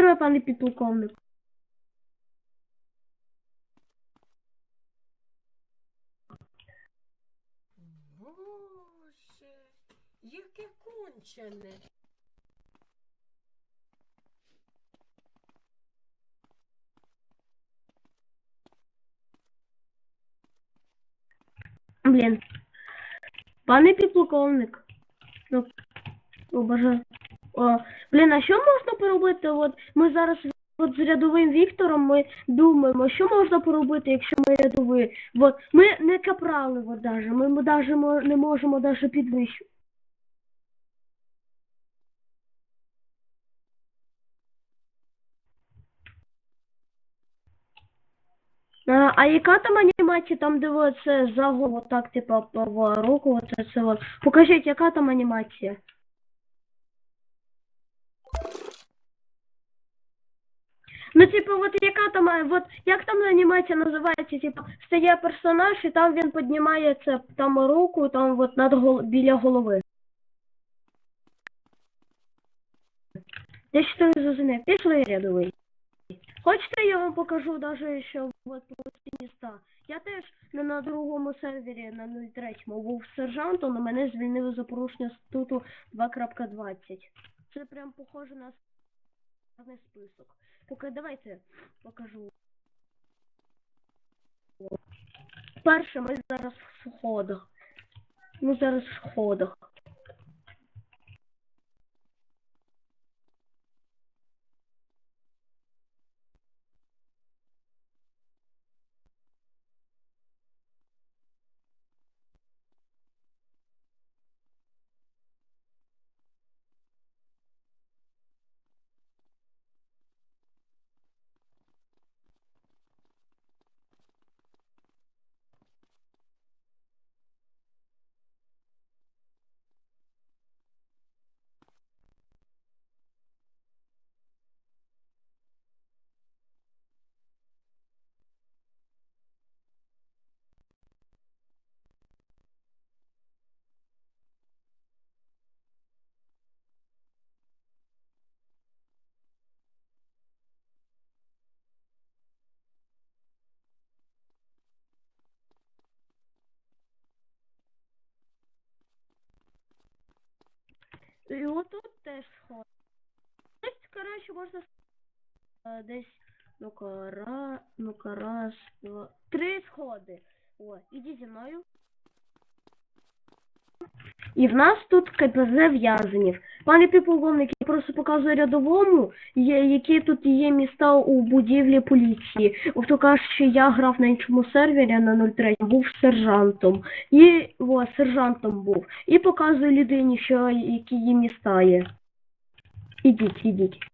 здоров'я, пане підполковник. Боже, яке кончене. Блін. Пане підполковник. Ну, о, боже. О, блін, а що можна поробити? От ми зараз от з рядовим Віктором ми думаємо, що можна поробити, якщо ми рядові. От ми не капрали, от даже. Ми, ми даже не можемо даже підвищити. А, а яка там анімація, там де от це за так, типа, в руку, оце це от. Покажіть, яка там анімація? Ну, типу, от яка там, от як там анімація називається, типу, стає персонаж і там він піднімає це там руку, там от над гол... біля голови. Я не зрозумів, пішли рядовий. Хочете, я вам покажу даже що от ці міста. Я теж не на другому сервері, на 03-му, був сержантом, але мене звільнили за порушення статуту 2.20. Це прям похоже на список. Поки давайте покажу. Перше, ми зараз в сходах. Ми зараз в сходах. І отут теж сход. Десь, коротше, можна е, десь, ну-ка, ра, ну-ка, раз, два, три сходи. О, іди зі мною. І в нас тут КПЗ в'язанів. Пане підполковник, я просто показую рядовому, які тут є міста у будівлі поліції. Хто каже, що я грав на іншому сервері на 03, був сержантом. І о, сержантом був. І показую людині, що які є міста є. Ідіть, ідіть.